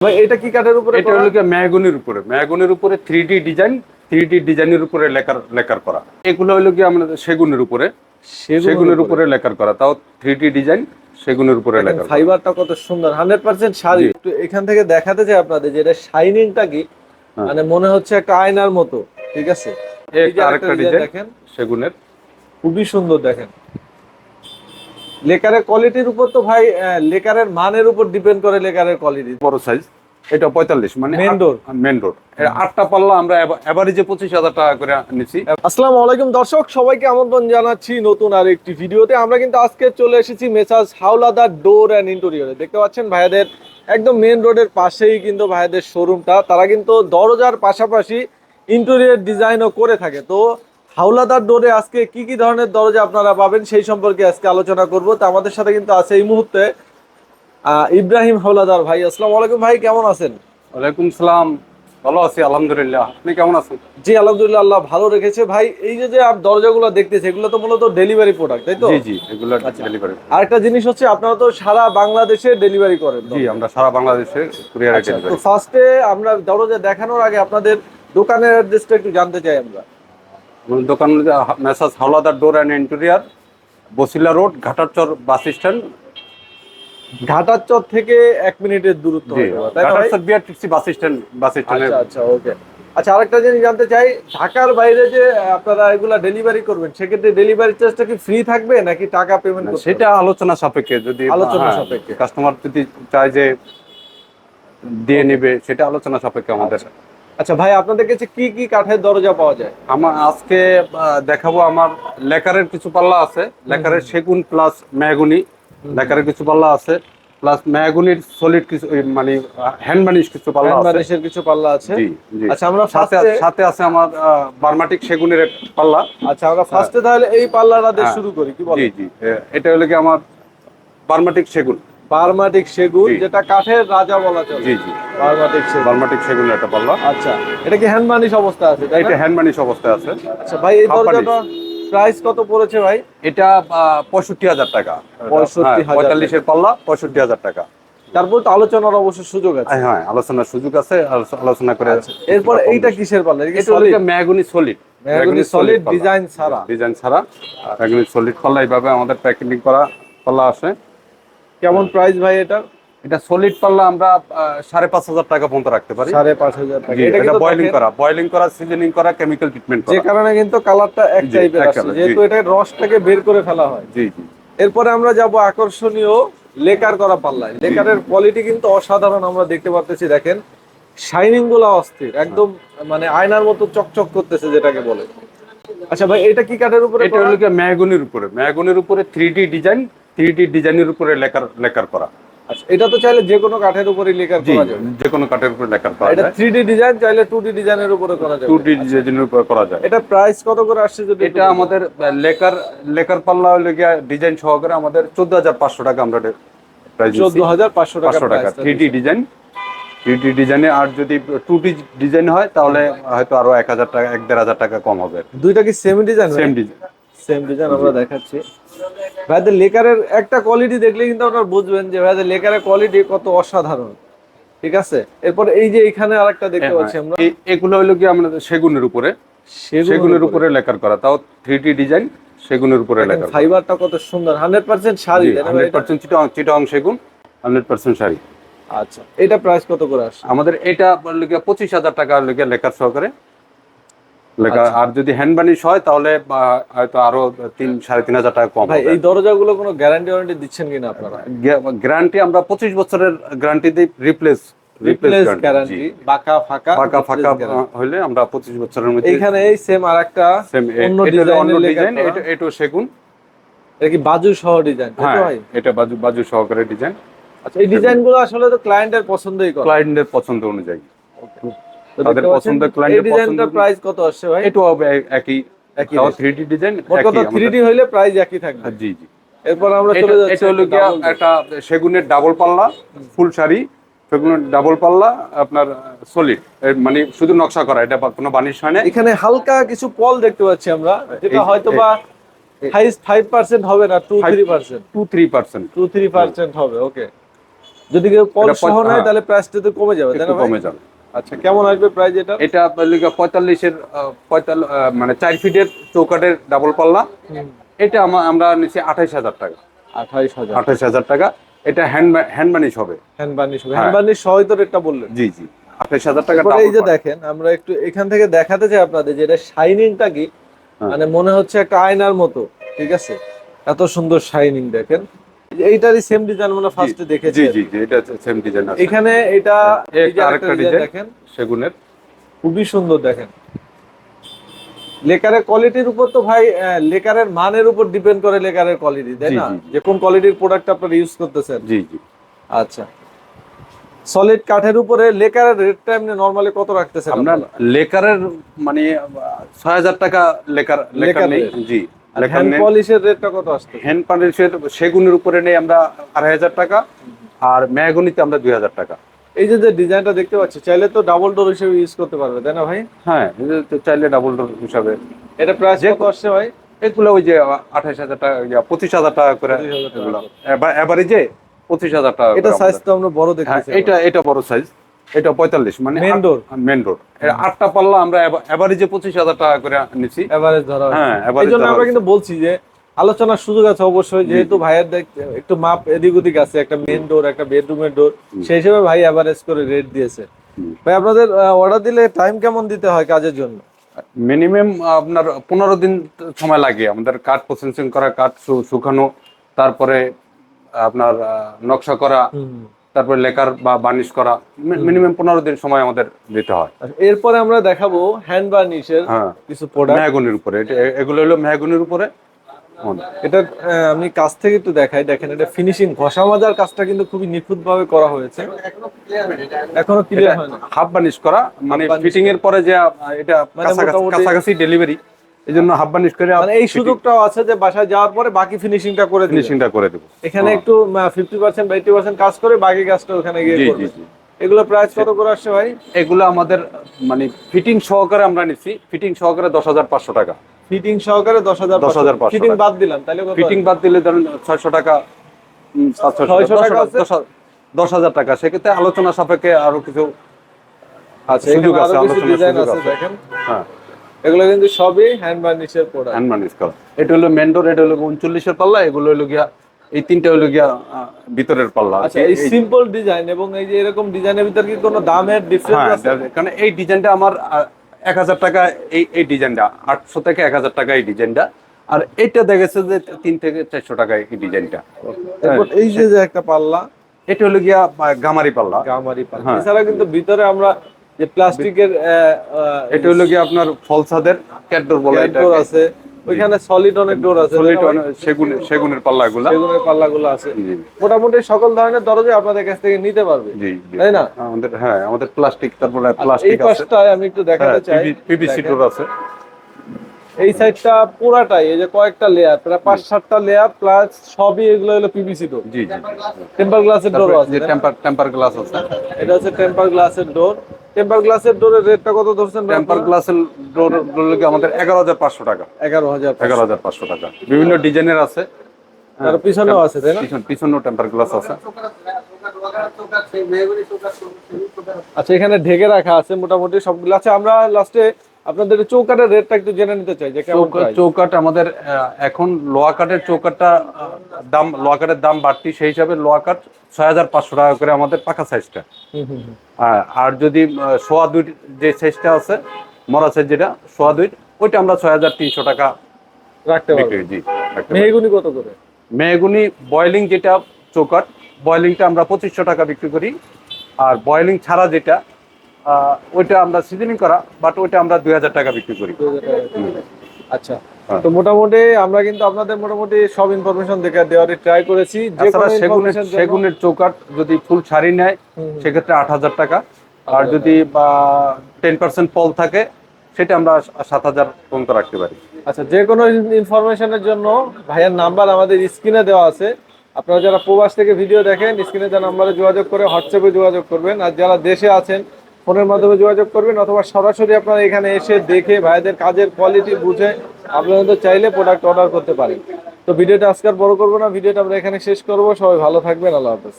ভাই এটা কি কাঠের উপরে এটা হলো কি ম্যাগনের উপরে। ম্যাগনের উপরে থ্রি ডিজাইন থ্রি ডিজাইনের উপরে লেকার লেকার করা। এগুলো হলো কি আমাদের সেগুনের উপরে। সেগুনের উপরে। লেকার করা। তাও থ্রি ডিজাইন সেগুনের উপরে লেকার ফাইবারটা কত সুন্দর। Hundred percent sari. একটু এখান থেকে দেখাতে চাই আপনাদের যে এটা শাইনিংটা কি? হ্যাঁ। মানে মনে হচ্ছে একটা আয়নার মতো। ঠিক আছে? আরেকটা ডিজাইন দেখেন। সেগুনের। খুবই সুন্দর দেখেন। লেকারের কোয়ালিটির উপর তো ভাই লেকারের মানের উপর ডিপেন্ড করে লেকারের কোয়ালিটি বড় সাইজ এটা পঁয়তাল্লিশ মানে Main door? মেন ডোর আটটা পাল্লা আমরা এভারেজে পঁচিশ হাজার টাকা করে নিচ্ছি আসসালামু আলাইকুম দর্শক সবাইকে আমন্ত্রণ জানাচ্ছি নতুন আর একটি ভিডিওতে। আমরা কিন্তু আজকে চলে এসেছি মেসাজ হাওলাদার ডোর অ্যান্ড ইন্টেরিয়রে দেখতে পাচ্ছেন ভাইয়াদের একদম মেন রোডের পাশেই কিন্তু ভাইয়াদের শোরুমটা তারা কিন্তু দরজার পাশাপাশি ইন্টেরিয়র ডিজাইনও করে থাকে। তো হাওলাদার ডোরে আজকে কি কি ধরনের দরজা আপনারা পাবেন সেই সম্পর্কে আজকে আলোচনা করব। তো আমাদের সাথে কিন্তু আছে এই মুহূর্তে ইব্রাহিম হাওলাদার ভাই। আসসালামু আলাইকুম ভাই কেমন আছেন? ওয়ালাইকুম সালাম। ভালো আছি আলহামদুলিল্লাহ। আপনি কেমন আছেন? জি আলহামদুলিল্লাহ আল্লাহ ভালো রেখেছে। ভাই এই যে যে আপ- দরজাগুলো দেখতেছে এগুলো তো মূলত ডেলিভারি প্রোডাক্ট তাই তো? জি জি এগুলো আচ্ছা। ডেলিভারি আরেকটা জিনিস হচ্ছে আপনারা তো সারা বাংলাদেশে ডেলিভারি করেন। জি আমরা সারা বাংলাদেশে কুরিয়ারে আচ্ছা, তো ডেলিভারি ফার্স্টে আমরা দরজা দেখানোর আগে আপনাদের দোকানের অ্যাড্রেসটা একটু জানতে চাই আমরা। আমাদের দোকান মেসাজ Howlader door and interior Basila road Ghatarchar bus stand. Ghatar Char থেকে এক মিনিটের দূরত্ব হয়তো, তাই না ভাই? Ghatarchar BRTC bus stand bus স্ট্যান্ডে আচ্ছা আচ্ছা ওকে। আচ্ছা আরেকটা জিনিস জানতে চাই ঢাকার বাইরে যে আপনারা এগুলা ডেলিভারি করবেন সেক্ষেত্রে ডেলিভারি চার্জটা কি ফ্রি থাকবে নাকি টাকা পেমেন্ট করতে সেটা আলোচনা সাপেক্ষে যদি আলোচনা সাপেক্ষে। কাস্টমার যদি চায় যে দিয়ে নেবে সেটা আলোচনা সাপেক্ষে আমাদের। আচ্ছা ভাই আপনাদের কাছে কি কি কাঠের দরজা পাওয়া যায়? আমার আজকে দেখাবো আমার লেকারের কিছু পাল্লা আছে। লেকারের সেগুন প্লাস ম্যাগুনি। লেকারের কিছু পাল্লা আছে। প্লাস ম্যাগুনির সলিড কিছু মানে হ্যান্ড ম্যানিশ কিছু পাল্লা আছে। বাংলাদেশের কিছু পাল্লা আছে। জি জি। আচ্ছা আমরা সাথে সাথে আছে আমার বার্মাটিক সেগুনের পাল্লা। আচ্ছা আমরা ফার্স্টে তাহলে এই পাল্লাটা দিয়ে হ্যাঁ। শুরু করি কি বলেন? জি এ, এটা হলো কি আমার বার্মাটিক সেগুন। বার্মাটিক সেগুন যেটা কাঠের রাজা বলা চলে। জি জি। বার্মাটিক সেগুন। বার্মাটিক সেগুনের একটা পাল্লা। আচ্ছা এটা কি হ্যান্ড মানিশ অবস্থা আছে এটা? হ্যান্ড অবস্থায় আছে। আচ্ছা ভাই এই দরজাটা প্রাইস কত পড়েছে ভাই? এটা পঁয়ষট্টি হাজার টাকা। 65,000 পঁয়তাল্লিশের পাল্লা পঁয়ষট্টি হাজার টাকা। তারপর তো আলোচনার অবশ্য সুযোগ আছে। হ্যাঁ, হ্যাঁ আলোচনার সুযোগ আছে আলোচনা করে আচ্ছা, এরপর এইটা কিসের পাল্লা? এটা mahogany solid mahogany solid design ছাড়া। ডিজাইন ছাড়া। ম্যাগুনি সলিড পাল্লা এইভাবে আমাদের প্যাকেটিং করা পাল্লা আছে কেমন প্রাইস ভাই এটা? এটা সলিড পাল্লা আমরা সাড়ে পাঁচ হাজার টাকা পর্যন্ত রাখতে পারি। সাড়ে পাঁচ হাজার টাকা। এটা বয়লিং করা বয়লিং করা সিজনিং করা কেমিক্যাল ট্রিটমেন্ট যে কারণে কিন্তু কালারটা এক টাইপের colour, যেহেতু এটা রসটাকে বের করে ফেলা হয়। জি জি। এরপরে আমরা যাব আকর্ষণীয় লেকার করা পাল্লায়। লেকারের কোয়ালিটি কিন্তু অসাধারণ আমরা দেখতে পাচ্ছি দেখেন। শাইনিংগুলো অস্থির একদম মানে আয়নার মতো চকচক করতেছে যেটাকে বলে। আচ্ছা ভাই এটা কি কাঠের উপরে এটা হলো কি ম্যাগুনির উপরে। ম্যাগনির উপরে থ্রি ডিজাইন থ্রি ডিজাইনের উপরে লেকার লেকার করা। আচ্ছা এটা তো চাইলে যে কোনো কাঠের উপরে লেকার করা যাবে যে কোনো কাঠের উপরে লেকার করা এটা যায়। থ্রি ডি ডিজাইন চাইলে টু ডি ডিজাইনের উপরে করা যাবে। টু ডি ডিজাইনের উপরে করা যায়। এটা প্রাইস কত করে আসছে যদি এটা আমাদের লেকার লেকার পাল্লা হলে গিয়া ডিজাইন সহকারে আমাদের চোদ্দ হাজার পাঁচশো টাকা আমরা প্রাইস চোদ্দ হাজার পাঁচশো টাকা পাঁচশো টাকা price three D design three D ডিজাইনে আর যদি টু ডি ডিজাইন হয় তাহলে হয়তো আরও এক হাজার টাকা এক দেড় হাজার টাকা কম হবে। দুইটা কি same design same design same design আমরা দেখাচ্ছি। ভাইদের লেকারের একটা কোয়ালিটি দেখলে কিন্তু আপনারা বুঝবেন যে ভাইদের লেকারের কোয়ালিটি কত অসাধারণ। ঠিক আছে? এরপর এই যে এখানে আরেকটা দেখতে পাচ্ছি আমরা। এগুলো হলো কি আমাদের সেগুনের উপরে? সেগুনের উপরে। লেকার করা। তাও থ্রি ডিজাইন সেগুনের উপরে লেকার ফাইবারটা কত সুন্দর। হান্ড্রেড পার্সেন্ট শাড়ি তাই না ভাই হান্ড্রেড এটা? পার্সেন্ট চিটং চিটং সেগুন হান্ড্রেড পার্সেন্ট শাড়ি। আচ্ছা এটা প্রাইস কত করে আসছে? আমাদের এটা লিখে পঁচিশ হাজার টাকা লিখে লেখার সহকারে। লেখা আচ্ছা। আর যদি হ্যান্ড বানিশ হয় তাহলে হয়তো আরও তিন সাড়ে তিন হাজার টাকা কম এই দরজাগুলো কোনো গ্যারান্টি ওয়ারেন্টি দিচ্ছেন কিনা আপনারা? গ্যারান্টি আমরা পঁচিশ বছরের গ্যারান্টি দিই রিপ্লেস রিপ্লেস গ্যারান্টি বাঁকা ফাঁকা ফাঁকা ফাঁকা হলে আমরা পঁচিশ বছরের মধ্যে এইখানে এই সেম আরেকটা সেম অন্য অন্য ডিজাইন করা। এটা সেগুন। এটা কি বাজু সহ ডিজাইন হ্যাঁ ভাই? এটা বাজু বাজু সহকারে ডিজাইন আচ্ছা এই ডিজাইনগুলো আসলে তো ক্লায়েন্টের পছন্দই করে। ক্লায়েন্টের পছন্দ অনুযায়ী। তাদের পছন্দের client-এর পছন্দ- প্রাইস কত আসছে ভাই? এটাও হবে একই একই তাও rate। থ্রি ডি ডিজাইন মোট কথা থ্রি ডি হইলে প্রাইস একই থাকবে। জি জি। এরপর আমরা এটা চলে এটা হলো গিয়া একটা সেগুনের ডাবল পাল্লা ফুল শাড়ি সেগুনের ডাবল পাল্লা আপনার সলিড মানে শুধু নকশা করা এটা কোনো বানিশ হয় না। এখানে হালকা কিছু পল দেখতে পাচ্ছি আমরা যেটা হয়তো বা হাইস্ট ফাইভ পার্সেন্ট হবে না two three percent two three percent two three percent হবে ওকে যদি কেউ পল এটা সহ নেয় হ্যাঁ। তাহলে প্রাইসটা তো কমে যাবে তাই না কমে যাবে। আচ্ছা কেমন আসবে প্রাইস এটা এটা আপনার লিগা পঁয়তাল্লিশের পঁয়তাল্লিশ মানে চার ফিটের চৌকাটের ডাবল পাল্লা। এটা আমা- আমরা নিচ্ছি আঠাইশ হাজার টাকা। আঠাইশ হাজার। আঠাইশ হাজার টাকা। এটা হ্যান্ড হ্যান্ড ম্যানিশ হবে। হ্যান্ড বার্নিশ হ্যাঁ। হ্যান্ড বার্নিশ সহই তো রেটটা বললেন। জি জি। আঠাইশ হাজার টাকা এই যে দেখেন আমরা একটু এখান থেকে দেখাতে চাই আপনাদের যে এটা শাইনিংটা কি? হ্যাঁ। মানে মনে হচ্ছে একটা আয়নার মতো ঠিক আছে? এত সুন্দর শাইনিং দেখেন। এইটারই সেম ডিজাইন মনে ফার্স্টে দেখেছি। জি জি জি এটা সেম ডিজাইন আছে। এখানে এটা এই যে আরেকটা ডিজাইন দেখেন। সেগুনের। খুবই সুন্দর দেখেন। লেকারের কোয়ালিটির উপর তো ভাই লেকারের মানের উপর ডিপেন্ড করে লেকারের কোয়ালিটি তাই না। যে কোন কোয়ালিটির প্রোডাক্ট আপনারা ইউজ করতেছেন। জি জি। আচ্ছা। সলিড কাঠের উপরে লেকারের রেটটা এমনি নরমালি কত রাখতেছেন আমরা লেকারের মানে ছয় হাজার টাকা লেকার লেকার নেই। জি। হ্যান্ড পলিশের রেটটা কত আসছে হ্যান্ড পানিশের সেগুনের উপরে নেই আমরা আড়াই হাজার টাকা আর ম্যাগনিতে আমরা দুই হাজার টাকা। এই যে যে ডিজাইনটা দেখতে পাচ্ছি চাইলে তো ডাবল ডোর হিসেবে ইউজ করতে পারবে তাই না ভাই? হ্যাঁ যে চাইলে ডাবল ডোর হিসাবে। এটা প্রাইস যে- কত আসছে ভাই? এগুলো ওই যে আঠাইশ হাজার টাকা পঁচিশ হাজার টাকা করে 25,000 টাকা। এগুলো এবারে পঁচিশ হাজার টাকা এটা সাইজ তো আমরা বড় হ্যাঁ দেখতেছি এটা এটা বড় সাইজ এটা পঁয়তাল্লিশ মানে Main door? মেন ডোর আটটা পাল্লা আমরা এবারে পঁচিশ হাজার টাকা করে নিচ্ছি। এভারেজ ধরা হ্যাঁ, এই জন্য আমরা কিন্তু বলছি যে আলোচনার সুযোগ আছে অবশ্যই যেহেতু ভাইয়ের একটু মাপ এদিক ওদিক আছে একটা মেন ডোর একটা বেডরুমের ডোর সেই হিসেবে ভাই এভারেজ করে রেট দিয়েছে। ভাই আপনাদের অর্ডার দিলে টাইম কেমন দিতে হয় কাজের জন্য? মিনিমাম আপনার পনেরো দিন সময় লাগে। আমাদের কাঠ প্রসেসিং করা কাঠ শুকানো তারপরে আপনার নকশা করা তারপরে লেকার বা বার্নিশ করা মিনিমাম পনেরো দিন সময় আমাদের দিতে হয়। আচ্ছা, এরপরে আমরা দেখাবো হ্যান্ড বার্নিশের হ্যাঁ। কিছু প্রোডাক্ট মেহগুনির উপরে। এগুলো হলো মেহগুনির উপরে। এটা আমি কাছ থেকে একটু দেখাই। দেখেন এটা ফিনিশিং ঘষা মাজার কাজটা কিন্তু খুবই নিখুঁত ভাবে করা হয়েছে। এখনও ক্লিয়ার হয় না হাফ বার্নিশ করা মানে ফিটিং এর পরে যে এটা মানে কাছাকাছি ডেলিভারি এই জন্য হাফ বার্নিশ করে মানে এই সুযোগটাও আছে যে বাসায় যাওয়ার পরে বাকি ফিনিশিংটা করে ফিনিশিংটা করে দেবো। এখানে একটু ফিফটি পার্সেন্ট বা এইটি পার্সেন্ট কাজ করে বাকি কাজটা ওখানে গিয়ে করবে। এগুলো প্রাইস কত করে আসছে ভাই? এগুলো আমাদের মানে ফিটিং সহকারে আমরা নিচ্ছি ফিটিং সহকারে দশ হাজার পাঁচশো টাকা। ফিটিং সহকারে দশ হাজার 10,500 ফিটিং বাদ দিলাম তাহলে ফিটিং বাদ দিলে ধরুন ছয়শো টাকা সাতশো টাকা, দশ হাজার- আছে? দশ হাজার- দশ হাজার টাকা। সেক্ষেত্রে আলোচনা সাপেক্ষে আরও কিছু আচ্ছা সুযোগ আছে, কিছু আলোচনার ডিজাইন সুযোগ আছে আছে। হ্যাঁ। এগুলো কিন্তু সবই হ্যান্ড বার্নিশের প্রোডাক্ট হ্যান্ড মানিস করা। এটা হলো মেন্ডোর এটা হলো উনচল্লিশের পাল্লা এগুলো হলো গিয়া এই তিনটা হলো গিয়া ভিতরের পাল্লা। আচ্ছা এই সিম্পল ডিজাইন এবং এই যে এরকম ডিজাইনের ভিতর কি কোনো দামের ডিফারেন্স হ্যাঁ আছে? কারণ এই ডিজাইনটা আমার এক হাজার টাকা এই এই ডিজাইনটা আটশো থেকে এক হাজার টাকা এই ডিজাইনটা আর এটা দেখেছে যে তিন থেকে চারশো টাকা এই ডিজাইনটা এই যে যে একটা পাল্লা এটা হলো গিয়া গামারি পাল্লা। গামারি পাল্লা। হ্যাঁ। এছাড়া কিন্তু ভিতরে আমরা যে প্লাস্টিকের এটা হলো গিয়ে আপনার ফলসাদের ক্যাটডোর বলে এটা আছে। ওইখানে সলিড অনেক ডোর আছে। অনেক সেগুন সেগুনের পাল্লা এগুলা সেগুনের পাল্লাগুলো আছে। মোটামুটি সকল ধরনের দরজা আপনাদের কাছ থেকে নিতে পারবে। তাই না? আমাদের হ্যাঁ আমাদের প্লাস্টিক তারপরে প্লাস্টিক আছে। পাশটায় আমি একটু দেখাতে চাই। পিভিসি ডোর আছে। এই সাইডটা পুরাটাই এই যে কয়েকটা লেয়ার প্রায় পাঁচ সাতটা লেয়ার প্লাস সবই এগুলো হলো পিভিসি ডোর জি জি। টেম্পার গ্লাসের ডোর আছে যে টেম্পার টেম্পার গ্লাস আছে। এটা হচ্ছে টেম্পার গ্লাসের ডোর টেম্পার গ্লাসের ডোরের রেটটা কত ধরছেন টেম্পার গ্লাসের ডোর ডোর লাগে আমাদের এগারো হাজার পাঁচশো টাকা। এগারো হাজার এগারো হাজার পাঁচশো টাকা। বিভিন্ন ডিজাইনের আছে। তার পিছনেও আছে তাই না? পিছন পিছনেও টেম্পার গ্লাস আছে। আচ্ছা এখানে ঢেকে রাখা আছে মোটামুটি সবগুলো। আছে আমরা লাস্টে আপনাদের চৌকাটের রেটটা একটু জেনে নিতে চাই যে কেমন চৌকাট আমাদের এখন লোয়া কাঠের চৌকাটটা দাম লোয়া কাঠের দাম বাড়তি সেই হিসাবে লোয়া কাঠ ছয় হাজার পাঁচশো টাকা করে আমাদের পাকা সাইজটা। আর যদি সোয়া দুই যে সাইজটা আছে মরা সাইজ যেটা সোয়া দুই ওইটা আমরা ছয় হাজার তিনশো টাকা রাখতে জি পারি। মেহগুনি কত করে? মেহগুনি বয়েলিং যেটা চৌকাট বয়লিংটা আমরা পঁচিশশো টাকা বিক্রি করি। আর বয়লিং ছাড়া যেটা ওইটা আমরা সিজনিং করা বাট ওইটা আমরা দুই হাজার টাকা বিক্রি করি। 2000 টাকা করে। আচ্ছা। হ্যাঁ। তো মোটামুটি আমরা কিন্তু আপনাদের মোটামুটি সব ইনফরমেশন দেখে দেওয়ার ট্রাই করেছি। যে সেগুনের সেগুনের চৌকাট যদি ফুল শাড়ি নেয়। সেক্ষেত্রে আট হাজার টাকা। আর যদি টেন পার্সেন্ট পল থাকে সেটা আমরা সাত হাজার পর্যন্ত রাখতে পারি। আচ্ছা যে কোনো ইনফরমেশনের জন্য ভাইয়ের নাম্বার আমাদের স্ক্রিনে দেওয়া আছে। আপনারা যারা প্রবাস থেকে ভিডিও দেখেন স্ক্রিনে যে নাম্বারে যোগাযোগ করে হোয়াটসঅ্যাপে যোগাযোগ করবেন। আর যারা দেশে আছেন ফোনের মাধ্যমে যোগাযোগ করবেন অথবা সরাসরি আপনারা এখানে এসে দেখে ভাইদের কাজের কোয়ালিটি বুঝে আপনারা তো চাইলে প্রোডাক্ট অর্ডার করতে পারেন। তো ভিডিওটা আজকে আর বড় করব না, ভিডিওটা আমরা এখানে শেষ করব। সবাই ভালো থাকবেন, আল্লাহ হাফেজ।